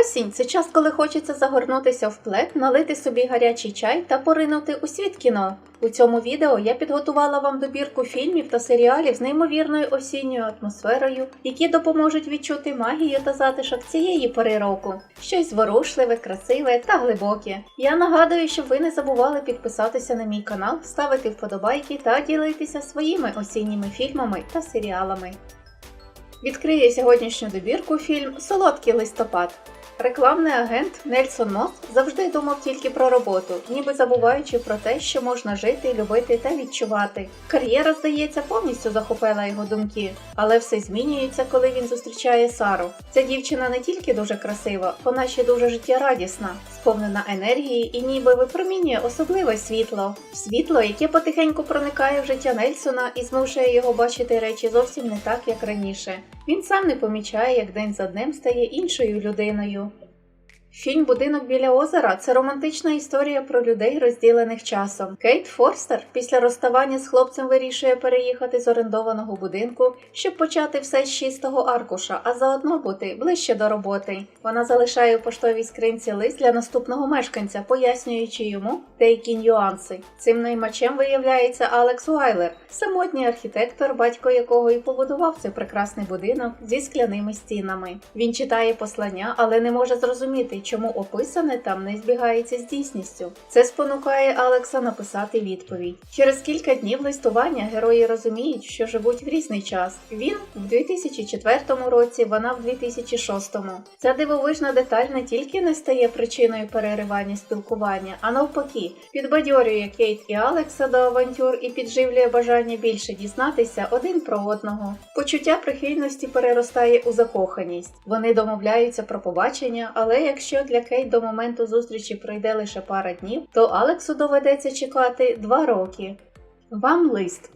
Осінь це час, коли хочеться загорнутися в плед, налити собі гарячий чай та поринути у світ кіно. У цьому відео я підготувала вам добірку фільмів та серіалів з неймовірною осінньою атмосферою, які допоможуть відчути магію та затишок цієї пори року. Щось зворушливе, красиве та глибоке. Я нагадую, щоб ви не забували підписатися на мій канал, ставити вподобайки та ділитися своїми осінніми фільмами та серіалами. Відкриє сьогоднішню добірку фільм Солодкий листопад. Рекламний агент Нельсон Мот завжди думав тільки про роботу, ніби забуваючи про те, що можна жити, любити та відчувати. Кар'єра, здається, повністю захопила його думки, але все змінюється, коли він зустрічає Сару. Ця дівчина не тільки дуже красива, вона ще дуже життєрадісна, сповнена енергії і ніби випромінює особливе світло. Світло, яке потихеньку проникає в життя Нельсона і змушує його бачити речі зовсім не так, як раніше. Він сам не помічає, як день за днем стає іншою людиною. Фільм Будинок біля озера це романтична історія про людей, розділених часом. Кейт Форстер після розставання з хлопцем вирішує переїхати з орендованого будинку, щоб почати все з чистого аркуша, а заодно бути ближче до роботи. Вона залишає у поштовій скринці лист для наступного мешканця, пояснюючи йому деякі нюанси. Цим наймачем виявляється Алекс Уайлер, самотній архітектор, батько якого і побудував цей прекрасний будинок зі скляними стінами. Він читає послання, але не може зрозуміти чому описане там не збігається з дійсністю. Це спонукає Алекса написати відповідь. Через кілька днів листування герої розуміють, що живуть в різний час. Він в 2004 році, вона в 2006. Ця дивовижна деталь не тільки не стає причиною переривання спілкування, а навпаки, підбадьорює Кейт і Алекса до авантюр і підживлює бажання більше дізнатися один про одного. Почуття прихильності переростає у закоханість. Вони домовляються про побачення, але якщо Якщо для Кейт до моменту зустрічі пройде лише пара днів, то Алексу доведеться чекати два роки. Вам лист.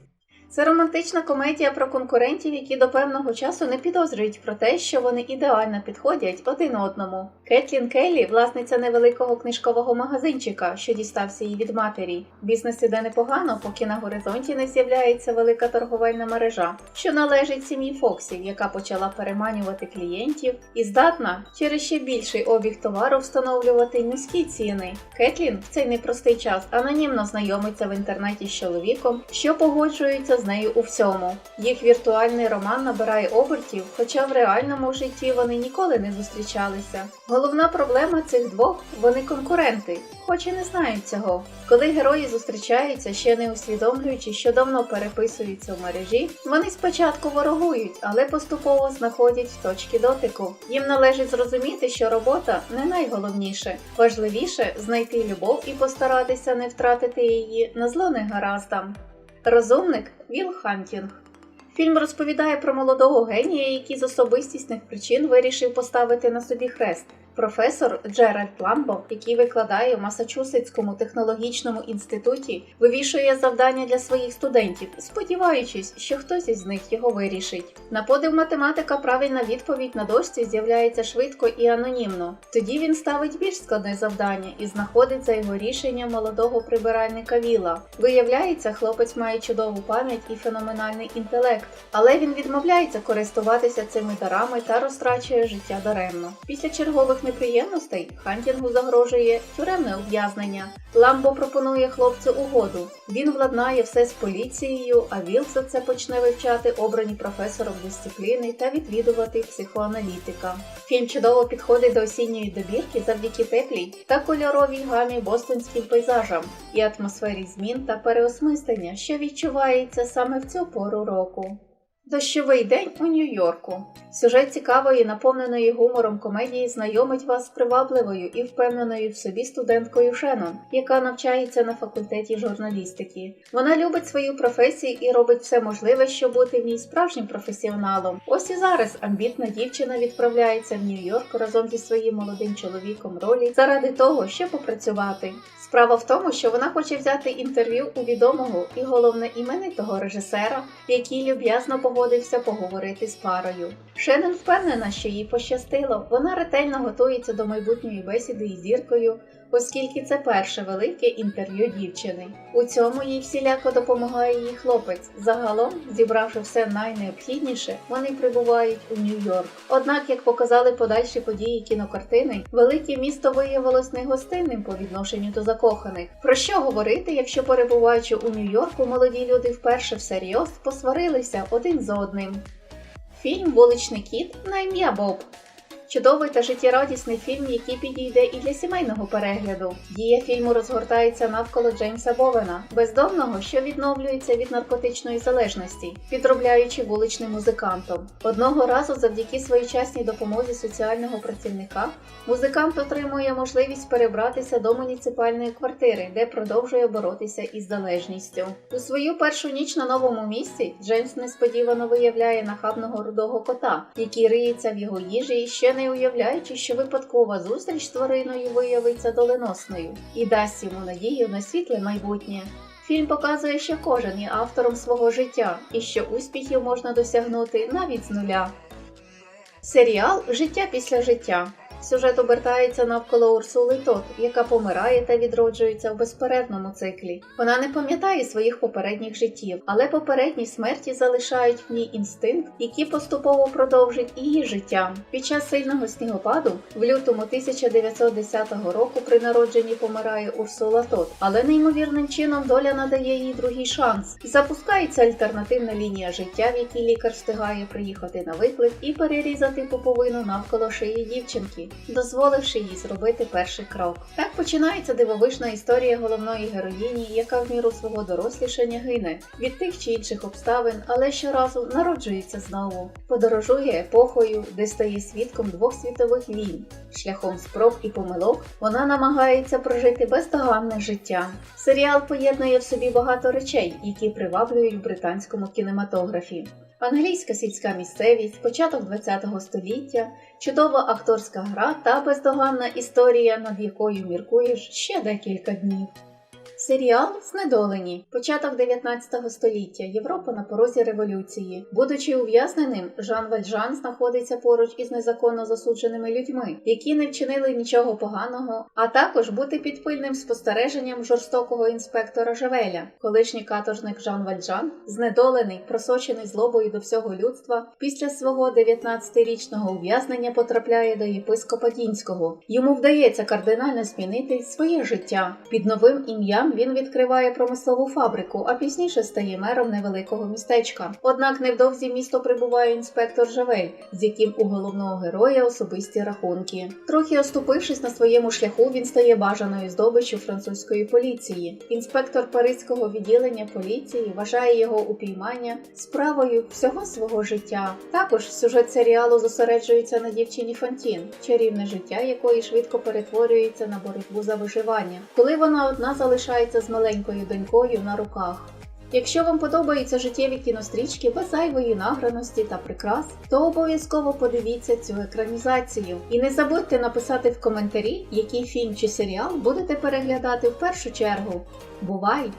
Це романтична комедія про конкурентів, які до певного часу не підозрюють про те, що вони ідеально підходять один одному. Кетлін Келлі, власниця невеликого книжкового магазинчика, що дістався їй від матері. Бізнес іде непогано, поки на горизонті не з'являється велика торговельна мережа, що належить сім'ї Фоксів, яка почала переманювати клієнтів і здатна через ще більший обіг товару встановлювати низькі ціни. Кетлін в цей непростий час анонімно знайомиться в інтернеті з чоловіком, що погоджується з нею у всьому. Їх віртуальний роман набирає обертів, хоча в реальному житті вони ніколи не зустрічалися. Головна проблема цих двох вони конкуренти, хоч і не знають цього. Коли герої зустрічаються, ще не усвідомлюючи, що давно переписуються в мережі, вони спочатку ворогують, але поступово знаходять точки дотику. Їм належить зрозуміти, що робота не найголовніше. Важливіше знайти любов і постаратися не втратити її на зло негараздам. Розумник Віл Хантінг. Фільм розповідає про молодого генія, який з особистісних причин вирішив поставити на собі хрест. Професор Джеральд Ламбо, який викладає в Масачусетському технологічному інституті, вивішує завдання для своїх студентів, сподіваючись, що хтось із них його вирішить. На подив математика правильна відповідь на дошці з'являється швидко і анонімно. Тоді він ставить більш складне завдання і знаходить за його рішенням молодого прибиральника Віла. Виявляється, хлопець має чудову пам'ять і феноменальний інтелект, але він відмовляється користуватися цими дарами та розтрачує життя даремно. Після чергових неприємностей Хантінгу загрожує тюремне ув'язнення. Ламбо пропонує хлопцю угоду. Він владнає все з поліцією, а Віл за це почне вивчати обрані професором дисципліни та відвідувати психоаналітика. Фільм чудово підходить до осінньої добірки завдяки теплій та кольоровій гамі бостонським пейзажам і атмосфері змін та переосмислення, що відчувається саме в цю пору року. Дощовий день у Нью-Йорку. Сюжет цікавої, наповненої гумором комедії знайомить вас з привабливою і впевненою в собі студенткою Шеннон, яка навчається на факультеті журналістики. Вона любить свою професію і робить все можливе, щоб бути в ній справжнім професіоналом. Ось і зараз амбітна дівчина відправляється в Нью-Йорк разом зі своїм молодим чоловіком ролі заради того, щоб попрацювати. Справа в тому, що вона хоче взяти інтерв'ю у відомого і головне іменитого режисера, який люб'язно погодився поговорити з парою. Шеннон впевнена, що їй пощастило. Вона ретельно готується до майбутньої бесіди із зіркою, оскільки це перше велике інтерв'ю дівчини. У цьому їй всіляко допомагає її хлопець. Загалом, зібравши все найнеобхідніше, вони прибувають у Нью-Йорк. Однак, як показали подальші події кінокартини, велике місто виявилось негостинним по відношенню до закоханих. Про що говорити, якщо перебуваючи у Нью-Йорку, молоді люди вперше всерйоз посварилися один з одним. Фільм Вуличний кіт на ім'я Боб. Чудовий та життєрадісний фільм, який підійде і для сімейного перегляду. Дія фільму розгортається навколо Джеймса Бовена, бездомного, що відновлюється від наркотичної залежності, підробляючи вуличним музикантом. Одного разу, завдяки своєчасній допомозі соціального працівника, музикант отримує можливість перебратися до муніципальної квартири, де продовжує боротися із залежністю. У свою першу ніч на новому місці Джеймс несподівано виявляє нахабного рудого кота, який риється в його їжі і ще не уявляючи, що випадкова зустріч з твариною виявиться доленосною і дасть йому надію на світле майбутнє. Фільм показує, що кожен є автором свого життя і що успіхів можна досягнути навіть з нуля. Серіал Життя після життя. Сюжет обертається навколо Урсули Тот, яка помирає та відроджується в безперервному циклі. Вона не пам'ятає своїх попередніх життів, але попередні смерті залишають в ній інстинкт, який поступово продовжить її життя. Під час сильного снігопаду в лютому 1910 року при народженні помирає Урсула Тот, але неймовірним чином доля надає їй другий шанс. Запускається альтернативна лінія життя, в якій лікар встигає приїхати на виклик і перерізати пуповину навколо шиї дівчинки дозволивши їй зробити перший крок. Так починається дивовижна історія головної героїні, яка в міру свого дорослішання гине від тих чи інших обставин, але щоразу народжується знову, подорожує епохою, де стає свідком двох світових війн. Шляхом спроб і помилок вона намагається прожити бездоганне життя. Серіал поєднує в собі багато речей, які приваблюють в британському кінематографі. Англійська сільська місцевість, початок ХХ століття, чудова акторська гра та бездоганна історія, над якою міркуєш ще декілька днів. Серіал Знедолені, початок 19 століття, Європа на порозі революції. Будучи ув'язненим, Жан Вальжан знаходиться поруч із незаконно засудженими людьми, які не вчинили нічого поганого, а також бути під пильним спостереженням жорстокого інспектора Жавеля. Колишній каторжник Жан Вальжан, знедолений, просочений злобою до всього людства, після свого 19-річного ув'язнення потрапляє до єпископа Дінського. Йому вдається кардинально змінити своє життя під новим ім'ям він відкриває промислову фабрику, а пізніше стає мером невеликого містечка. Однак невдовзі місто прибуває інспектор Жавель, з яким у головного героя особисті рахунки. Трохи оступившись на своєму шляху, він стає бажаною здобиччю французької поліції. Інспектор паризького відділення поліції вважає його упіймання справою всього свого життя. Також сюжет серіалу зосереджується на дівчині Фантін, чарівне життя якої швидко перетворюється на боротьбу за виживання, коли вона одна залишається з маленькою донькою на руках. Якщо вам подобаються життєві кінострічки без зайвої награності та прикрас, то обов'язково подивіться цю екранізацію. І не забудьте написати в коментарі, який фільм чи серіал будете переглядати в першу чергу. Бувай!